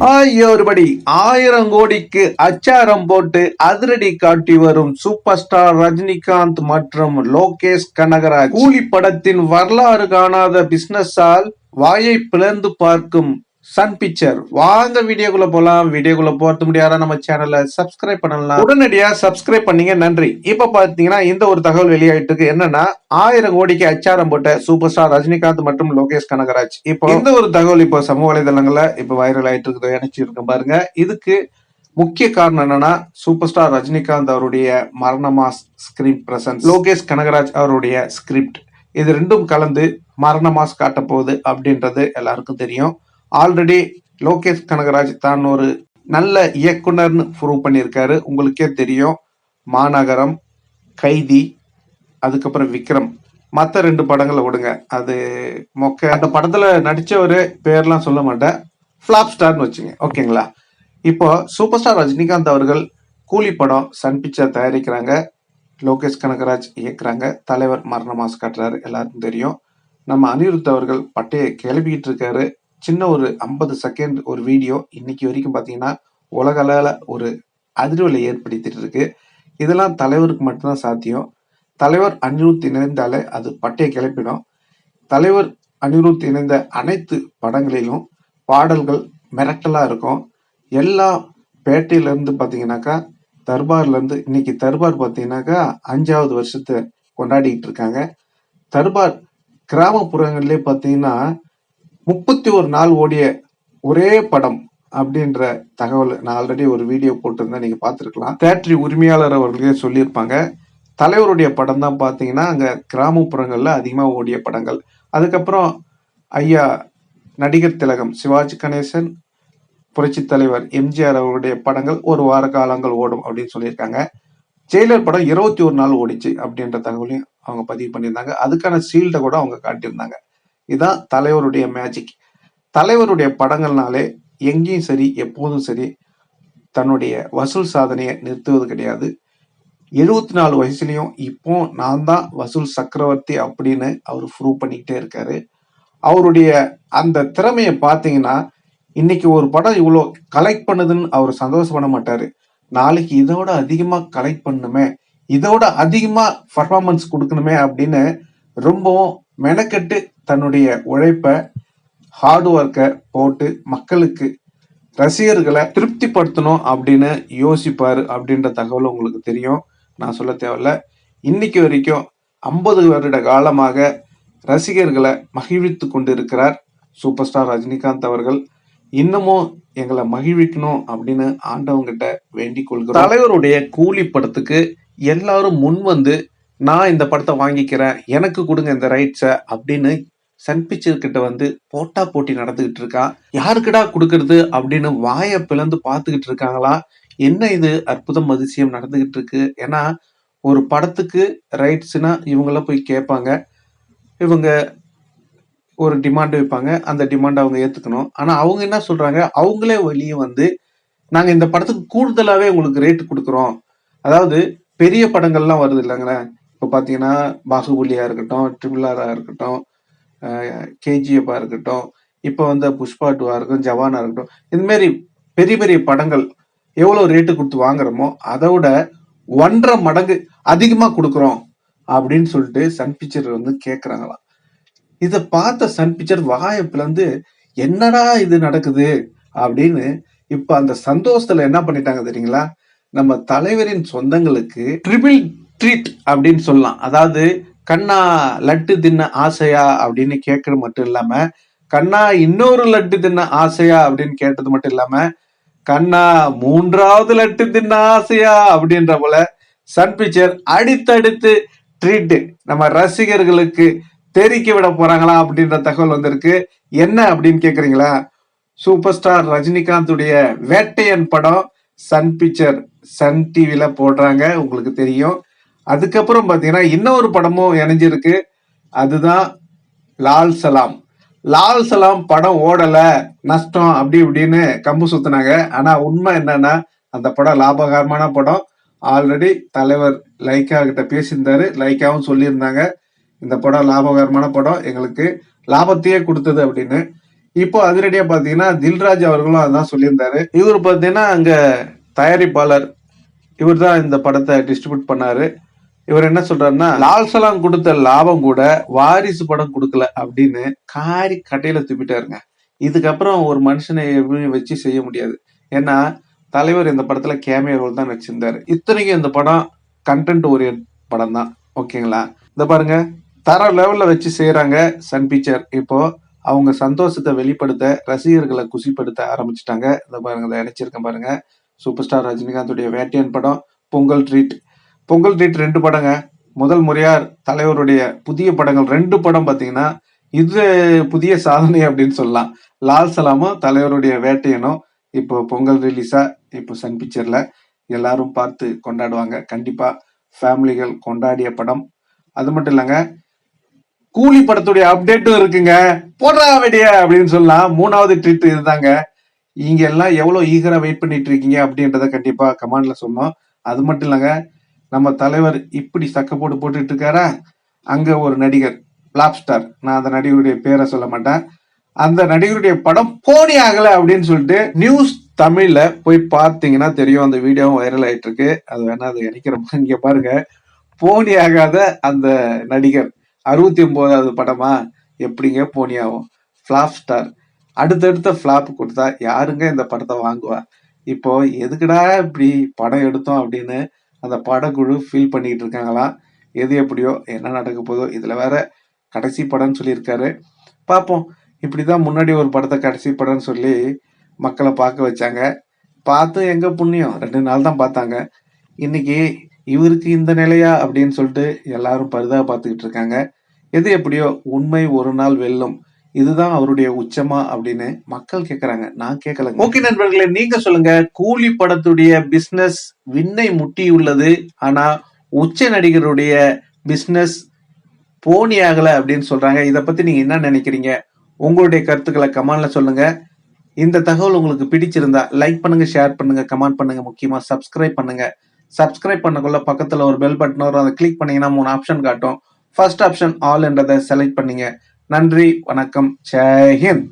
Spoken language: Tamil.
ஐயோ ஒருபடி ஆயிரம் கோடிக்கு அச்சாரம் போட்டு அதிரடி காட்டி வரும் சூப்பர் ஸ்டார் ரஜினிகாந்த் மற்றும் லோகேஷ் கனகராஜ். கூலி படத்தின் வரலாறு காணாத பிசினஸால் வாயை பிளந்து பார்க்கும் சன் பிக்சர் வாங்க வீடியோக்குள்ள போலாம். வீடியோக்குள்ள போறது முடியாத? நம்ம சேனலை சப்ஸ்கிரைப் பண்ணலாம். உடனடியா சப்ஸ்கிரைப் பண்ணீங்க. நன்றி. இப்ப பாத்தீங்கன்னா இந்த ஒரு தகவல் வெளியாயிட்டு இருக்கு. என்னன்னா ஆயிரம் கோடிக்கு அச்சாரம் போட்ட சூப்பர் ஸ்டார் ரஜினிகாந்த் மற்றும் லோகேஷ் கனகராஜ். இப்போ இந்த ஒரு தகவல் இப்போ சமூக வலைதளங்கள்ல இப்போ வைரல் ஆயிட்டு இருக்குது இணைச்சிருக்கேன் பாருங்க. இதுக்கு முக்கிய காரணம் என்னன்னா சூப்பர் ஸ்டார் ரஜினிகாந்த் அவருடைய மரணமா ஸ்கிரீன் பிரசன்ஸ் லோகேஷ் கனகராஜ் அவருடைய ஸ்கிரிப்ட் இது ரெண்டும் கலந்து மரண மாஸ் காட்ட போகுது அப்படின்றது எல்லாருக்கும் தெரியும். ஆல்ரெடி லோகேஷ் கனகராஜ் தான் ஒரு நல்ல இயக்குனர்னு ப்ரூவ் பண்ணியிருக்காரு. உங்களுக்கே தெரியும். மாநகரம் கைதி அதுக்கப்புறம் விக்ரம். மற்ற ரெண்டு படங்களை விடுங்க. அது மொக்க அந்த படத்தில் நடித்தவர் பேர்லாம் சொல்ல மாட்டேன். ஃப்ளாப் ஸ்டார்னு வச்சுங்க. ஓகேங்களா? இப்போ சூப்பர் ஸ்டார் ரஜினிகாந்த் அவர்கள் கூலி படம் சன் பிக்சர் தயாரிக்கிறாங்க. லோகேஷ் கனகராஜ் இயக்குறாங்க. தலைவர் மரண மாசு காட்டுறாரு. எல்லாருக்கும் தெரியும். நம்ம அனிருத் அவர்கள் பட்டையை கிளப்பிக்கிட்டு இருக்காரு. சின்ன ஒரு ஐம்பது செகண்ட் ஒரு வீடியோ இன்னைக்கு வரைக்கும் பார்த்தீங்கன்னா உலக அளவில் ஒரு அதிர்வலை ஏற்படுத்திட்டு இருக்கு. இதெல்லாம் தலைவருக்கு மட்டும்தான் சாத்தியம். தலைவர் அனிருத் இணைந்தாலே அது பட்டையை கிளப்பிடும். தலைவர் அனிருத் இணைந்த அனைத்து படங்களிலும் பாடல்கள் மிரட்டலாக இருக்கும். எல்லா பேட்டையிலேருந்து பார்த்தீங்கன்னாக்கா தர்பார்லேருந்து இன்னைக்கு தர்பார் பார்த்தீங்கன்னாக்கா அஞ்சாவது வருஷத்தை கொண்டாடிக்கிட்டு இருக்காங்க. தர்பார் கிராமப்புறங்கள்லேயே பார்த்தீங்கன்னா முப்பத்தி ஒரு நாள் ஓடிய ஒரே படம் அப்படின்ற தகவல் நான் ஆல்ரெடி ஒரு வீடியோ போட்டிருந்தேன். நீங்க பார்த்துருக்கலாம். தேட்டரி உரிமையாளர் அவர்களே சொல்லியிருப்பாங்க. தலைவருடைய படம் தான் பார்த்தீங்கன்னா அங்கே கிராமப்புறங்களில் அதிகமாக ஓடிய படங்கள். அதுக்கப்புறம் ஐயா நடிகர் திலகம் சிவாஜி கணேசன் புரட்சி தலைவர் எம்ஜிஆர் அவருடைய படங்கள் ஒரு வார காலங்கள் ஓடும் அப்படின்னு சொல்லியிருக்காங்க. ஜெயிலர் படம் இருபத்தி ஒரு நாள் ஓடிச்சு அப்படின்ற தகவலையும் அவங்க பதிவு பண்ணியிருந்தாங்க. அதுக்கான சீல்டை கூட அவங்க காட்டியிருந்தாங்க. இதுதான் தலைவருடைய மேஜிக் தலைவருடைய படங்கள்னாலே எங்கேயும் சரி எப்போதும் சரி தன்னுடைய வசூல் சாதனையை நிறுத்துவது கிடையாது. எழுபத்தி நாலு வயசுலையும் இப்போ நான் தான் வசூல் சக்கரவர்த்தி அப்படின்னு அவர் ப்ரூவ் பண்ணிக்கிட்டே இருக்காரு. அவருடைய அந்த திறமையை பார்த்தீங்கன்னா இன்னைக்கு ஒரு படம் இவ்வளோ கலெக்ட் பண்ணுதுன்னு அவர் சந்தோஷப்பட மாட்டாரு. நாளைக்கு இதோட அதிகமாக கலெக்ட் பண்ணுமே இதோட அதிகமாக பர்ஃபார்மன்ஸ் கொடுக்கணுமே அப்படின்னு ரொம்பவும் மெனக்கெட்டு தன்னுடைய உழைப்பை ஹார்ட் ஒர்க்கை போட்டு மக்களுக்கு ரசிகர்களை திருப்திப்படுத்தணும் அப்படின்னு யோசிப்பார் அப்படின்ற தகவல் உங்களுக்கு தெரியும். நான் சொல்ல தேவையில்ல. இன்னைக்கு வரைக்கும் ஐம்பது வருட காலமாக ரசிகர்களை மகிழ்வித்து கொண்டிருக்கிறார் சூப்பர் ஸ்டார் ரஜினிகாந்த் அவர்கள். இன்னமும் எங்களை மகிழ்விக்கணும் அப்படின்னு ஆண்டவங்கிட்ட வேண்டிக் கொள்கிறோம். தலைவருடைய கூலி படத்துக்கு எல்லாரும் முன் வந்து நான் இந்த படத்தை வாங்கிக்கிறேன் எனக்கு கொடுங்க இந்த ரைட்ஸை அப்படின்னு சன் பிக்சர் கிட்ட வந்து போட்டா போட்டி நடந்துகிட்டு இருக்கா? யாருக்கடா கொடுக்கறது அப்படின்னு வாயை பிளந்து பார்த்துக்கிட்டு இருக்காங்களா? என்ன இது அற்புதம் அதிசயம் நடந்துகிட்டு இருக்கு? ஏன்னா ஒரு படத்துக்கு ரைட்ஸ்னா இவங்கெல்லாம் போய் கேட்பாங்க. இவங்க ஒரு டிமாண்ட் வைப்பாங்க. அந்த டிமாண்ட் அவங்க ஏத்துக்கணும். ஆனா அவங்க என்ன சொல்றாங்க? அவங்களே வெளியே வந்து நாங்க இந்த படத்துக்கு கூடுதலாவே உங்களுக்கு ரேட் கொடுக்குறோம். அதாவது பெரிய படங்கள்லாம் வருது இல்லைங்களே? இப்போ பார்த்தீங்கன்னா பாகுபலியா இருக்கட்டும் ட்ரிபிள் ஆரா இருக்கட்டும் கேஜிஎஃபா இருக்கட்டும் இப்போ வந்து புஷ்பா டூவா இருக்கட்டும் ஜவானா இருக்கட்டும் இந்த மாதிரி பெரிய பெரிய படங்கள் எவ்வளோ ரேட்டு கொடுத்து வாங்குறோமோ அதை விட ஒன்றரை மடங்கு அதிகமாக கொடுக்குறோம் அப்படின்னு சொல்லிட்டு சன் பிக்சர் வந்து கேட்குறாங்களாம் இதை பார்த்த சன் பிக்சர் வாயை என்னடா இது நடக்குது? அப்படின்னு இப்போ அந்த சந்தோஷத்தில் என்ன பண்ணிட்டாங்க தெரியுங்களா? நம்ம தலைவரின் சொந்தங்களுக்கு ட்ரிபிள் ட்ரீட் அப்படின்னு சொல்லலாம். அதாவது கண்ணா லட்டு தின்ன ஆசையா அப்படின்னு கேட்கறது மட்டும் இல்லாம கண்ணா இன்னொரு லட்டு தின்ன ஆசையா அப்படின்னு கேட்டது மட்டும் இல்லாம கண்ணா மூன்றாவது லட்டு தின்ன ஆசையா அப்படின்ற போல சன் பிக்சர் அடுத்தடுத்து ட்ரீட் நம்ம ரசிகர்களுக்கு தெரிக்க விட போறாங்களா அப்படின்ற தகவல் வந்திருக்கு. என்ன அப்படின்னு கேக்குறீங்களா? சூப்பர் ஸ்டார் ரஜினிகாந்துடைய வேட்டையன் படம் சன் பிக்சர் சன் டிவில போடுறாங்க. உங்களுக்கு தெரியும். அதுக்கப்புறம் பார்த்தீங்கன்னா இன்னொரு படமும் இணைஞ்சிருக்கு. அதுதான் லால் சலாம். லால் சலாம் படம் ஓடலை நஷ்டம் அப்படி இப்படின்னு கம்பு சுத்தினாங்க. ஆனால் உண்மை என்னன்னா அந்த படம் லாபகரமான படம். ஆல்ரெடி தலைவர் லைக்கா கிட்ட பேசியிருந்தாரு. லைக்காவும் சொல்லியிருந்தாங்க இந்த படம் லாபகரமான படம் எங்களுக்கு லாபத்தையே கொடுத்தது அப்படின்னு. இப்போ அதிரடியா பாத்தீங்கன்னா தில்ராஜ் அவர்களும் அதான் சொல்லியிருந்தாரு. இவர் பாத்தீங்கன்னா அங்க தயாரிப்பாளர் இவர் தான் இந்த படத்தை டிஸ்ட்ரிபியூட் பண்ணாரு. இவர் என்ன சொல்றாருன்னா லால்சலாம் கொடுத்த லாபம் கூட வாரிசு படம் கொடுக்கல அப்படின்னு காரி கட்டையில துப்பிட்டாருங்க. இதுக்கப்புறம் ஒரு மனுஷனை எப்படி வச்சு செய்ய முடியாது. ஏன்னா தலைவர் இந்த படத்துல கேமியா ரோல் தான் வச்சிருந்தாரு. இத்தனைக்கும் இந்த படம் கண்டென்ட் ஓரியன்ட் படம் தான். ஓகேங்களா? இந்த பாருங்க. தர லெவல்ல வச்சு செய்யறாங்க சன் பிக்சர் இப்போ அவங்க சந்தோஷத்தை வெளிப்படுத்த ரசிகர்களை குசிப்படுத்த ஆரம்பிச்சிட்டாங்க. இந்த பாருங்க இதை இணைச்சிருக்கேன் பாருங்க. சூப்பர் ஸ்டார் ரஜினிகாந்துடைய வேட்டையன் படம் பொங்கல் ட்ரீட் பொங்கல் ட்ரீட் ரெண்டு படங்க. முதல் முறையார் தலைவருடைய புதிய படங்கள் ரெண்டு படம் பார்த்தீங்கன்னா இது புதிய சாதனை அப்படின்னு சொல்லலாம். லால் சலாமும் தலைவருடைய வேட்டையனும் இப்போ பொங்கல் ரிலீஸா இப்போ சன் பிக்சர்ல எல்லாரும் பார்த்து கொண்டாடுவாங்க. கண்டிப்பா ஃபேமிலிகள் கொண்டாடிய படம். அது மட்டும் இல்லைங்க கூலி படத்துடைய அப்டேட்டும் இருக்குங்க. போடுறா வெடிய அப்படின்னு சொல்லலாம். மூணாவது ட்ரீட் இதுதாங்க. இங்க எல்லாம் எவ்வளவு ஈகரா வெயிட் பண்ணிட்டு இருக்கீங்க அப்படின்றத கண்டிப்பா கமாண்ட்ல சொன்னோம். அது மட்டும் இல்லைங்க நம்ம தலைவர் இப்படி சக்க போட்டு போட்டுட்டு இருக்காரா? அங்க ஒரு நடிகர் பிளாப் ஸ்டார் நான் அந்த நடிகருடைய பேரை சொல்ல மாட்டேன். அந்த நடிகருடைய படம் போனி ஆகல அப்படின்னு சொல்லிட்டு நியூஸ் தமிழ்ல போய் பார்த்தீங்கன்னா தெரியும். அந்த வீடியோவும் வைரல் ஆயிட்டு இருக்கு அது வேணா அது இணைக்கிறோம் இங்க பாருங்க. போனி ஆகாத அந்த நடிகர். அறுபத்தி ஒன்பதாவது படமா? எப்படிங்க போனி ஆகும்? ஃபிளாப் ஸ்டார் அடுத்தடுத்த ஃபிளாப் கொடுத்தா யாருங்க இந்த படத்தை வாங்குவா? இப்போ எதுக்குடா இப்படி படம் எடுத்தோம் அப்படின்னு அந்த படக்குழு ஃபீல் பண்ணிக்கிட்டு இருக்காங்களாம் எது எப்படியோ என்ன நடக்க போதோ இதில் வேற கடைசி படம்னு சொல்லியிருக்காரு. பார்ப்போம் இப்படி தான் முன்னாடி ஒரு படத்தை கடைசி படம்னு சொல்லி மக்களை பார்க்க வச்சாங்க. பார்த்து எங்கே புண்ணியம்? ரெண்டு நாள் தான் பார்த்தாங்க. இன்னைக்கு இவருக்கு இந்த நிலையா அப்படின்னு சொல்லிட்டு எல்லாரும் பரிதாக பார்த்துக்கிட்டு இருக்காங்க. எது எப்படியோ உண்மை ஒரு நாள் வெல்லும். இதுதான் அவருடைய உச்சமா அப்படின்னு மக்கள் கேக்குறாங்க. நான் கேட்கல ஓகே நண்பர்களே நீங்க சொல்லுங்க. கூலி படத்துடைய பிசினஸ் விண்ணை முட்டி உள்ளது. ஆனா உச்ச நடிகருடைய பிசினஸ் போனி ஆகல அப்படின்னு சொல்றாங்க. இதை பத்தி நீங்க என்ன நினைக்கிறீங்க? உங்களுடைய கருத்துக்களை கமெண்ட்ல சொல்லுங்க. இந்த தகவல் உங்களுக்கு பிடிச்சிருந்தா லைக் பண்ணுங்க ஷேர் பண்ணுங்க கமெண்ட் பண்ணுங்க. முக்கியமா சப்ஸ்கிரைப் பண்ணுங்க. சப்ஸ்கிரைப் பண்ணக்குள்ள பக்கத்துல ஒரு பெல் பட்டன் வரும். அதை கிளிக் பண்ணீங்கன்னா மூணு ஆப்ஷன் காட்டும். ஃபர்ஸ்ட் ஆப்ஷன் ஆல் என்றதை செலக்ட் பண்ணீங்க. நன்றி வணக்கம் ஜெய்ஹிந்த்